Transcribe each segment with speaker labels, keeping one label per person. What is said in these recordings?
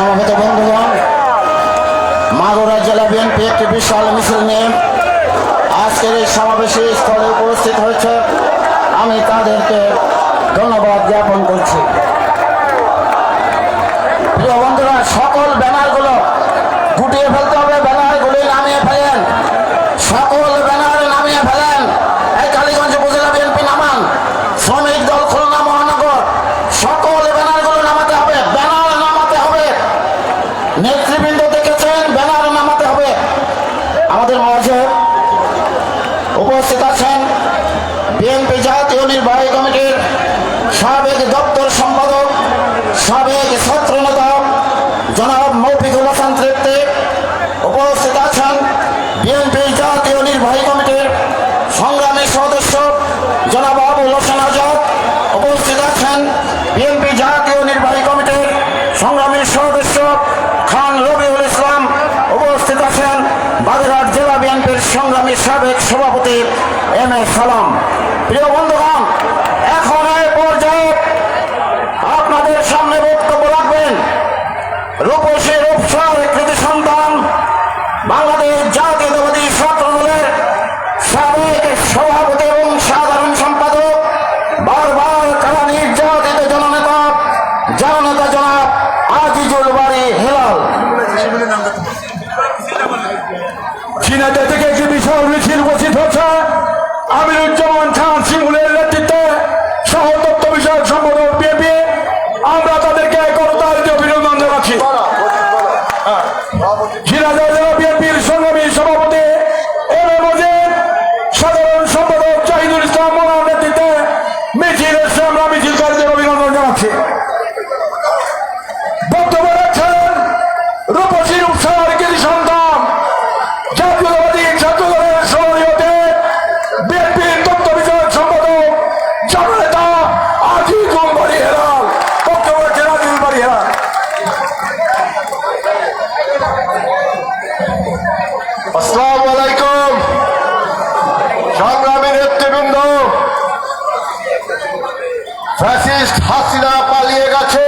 Speaker 1: সমাবেত বন্ধুগণ, মাগুরা জেলা বিএনপি একটি বিশাল মিছিল নিয়ে আজকের এই সমাবেশে স্থলে উপস্থিত হয়েছে। আমি তাদেরকে ধন্যবাদ জ্ঞাপন করছি। প্রিয় বন্ধুরা, সকল ব্যানারগুলো গুটিয়ে ফেলতে উপস্থিত আছেন বিএনপি জাতীয় নির্বাহী কমিটির সাবেক দপ্তর সম্পাদক, সাবেক ছাত্র নেতা জনাব মৌফিকুল হাসান তৃপ্তি। উপস্থিত আছেন বিএনপি জাতীয় নির্বাহী কমিটির সংগ্রামী সদস্য জনাব আবুল হোসেন আজাদ। উপস্থিত আছেন বিএনপি জাতীয় নির্বাহী কমিটির সংগ্রামী সদস্য খান রবিউল ইসলাম। উপস্থিত আছেন বাগেরহাট জেলা বিএনপির সংগ্রামী সাবেক সভাপতি এম এ সালাম প্রিয় বন্ধুগণ এখন এই পর্যায়ে আপনাদের সামনে বক্তব্য রাখবেন রূপসী রূপসার কৃতি সন্তান বাংলাদেশ জাতীয়তাবাদী ছাত্র দলের সাবেক সভাপতি এবং সাধারণ সম্পাদক বারবার কারা নির্যাতিত জননেতা জননেতা জনাব আজিজুল বাড়ি হেলাল।
Speaker 2: চীনাতে থেকে একটি বিশাল মিছিল উপস্থিত হচ্ছে ঝিনাইদহ
Speaker 3: ফ্যাসিস্ট হাসিনা পালিয়ে গেছে।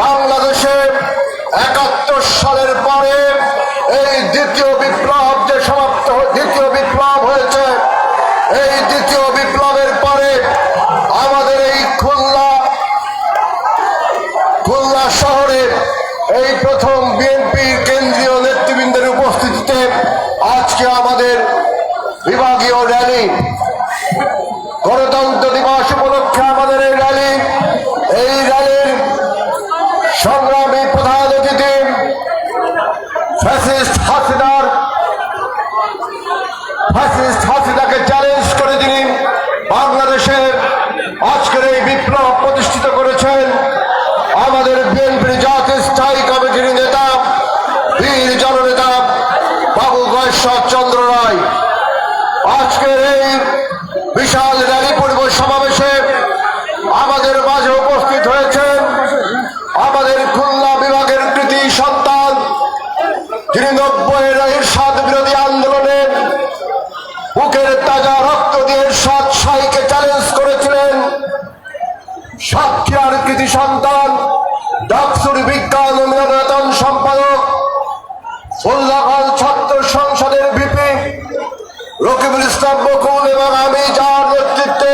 Speaker 3: বাংলাদেশে একাত্তর সালের পরে এই দ্বিতীয় বিপ্লব যে সমাপ্ত দ্বিতীয় বিপ্লব হয়েছে, এই দ্বিতীয় বিপ্লবের পরে আমাদের এই খুলনা খুলনা শহরে এই প্রথম বিএনপির কেন্দ্রীয় নেতৃবৃন্দের উপস্থিতিতে আজকে আমাদের বিভাগীয় সংগ্রামী প্রধান অতিথি ফ্যাসিস্ট হাসিনার ফ্যাসিস্ট হাসিনাকে চ্যালেঞ্জ করে তিনি বাংলাদেশের আজকের এই বিপ্লব প্রতিষ্ঠিত করেছেন। আমাদের বিএনপির জাতীয় স্থায়ী কমিটির নেতা, বীর জননেতা বাবু গয়েশ্বর চন্দ্র রায়। আজকের এই বিশাল বুকের তাজা রক্ত দিয়ে সাত সাইকে চ্যালেঞ্জ করেছিলেন। সাক্ষীর কৃতি সন্তান, ডাকসুর বিজ্ঞান ও বিনোদন সম্পাদক উল্লাখাল ছাত্র সংসদের ভিপি রকিবুল ইসলাম বকুল এবং আমি যার নেতৃত্বে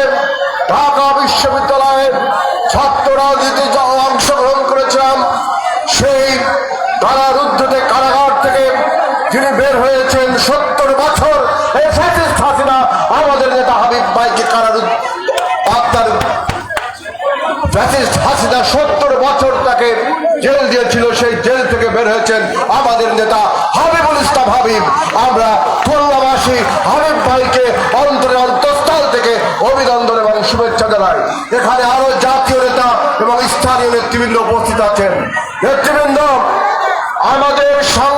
Speaker 3: ঢাকা বিশ্ববিদ্যালয়ের ছাত্র রাজনীতি অংশগ্রহণ করেছিলাম, সেই কারারুদ্ধতে কারাগার থেকে যিনি বের হয়েছেন সত্তর বছর আমাদের নেতা হাবিব ভাইকে কারারুদ্ধ আপনার সত্তর বছর তাকে জেল দিয়েছিল, সেই জেল থেকে বের হয়েছেন আমাদের নেতা হাবিবুল ইসলাম হাবিব। আমরা খুলনাবাসী হাবিব ভাইকে অন্তরে অন্তঃস্থল থেকে অভিনন্দন এবং শুভেচ্ছা জানাই। এখানে আরও জাতীয় নেতা এবং স্থানীয় নেতৃবৃন্দ উপস্থিত আছেন। নেতৃবৃন্দ, আমাদের সং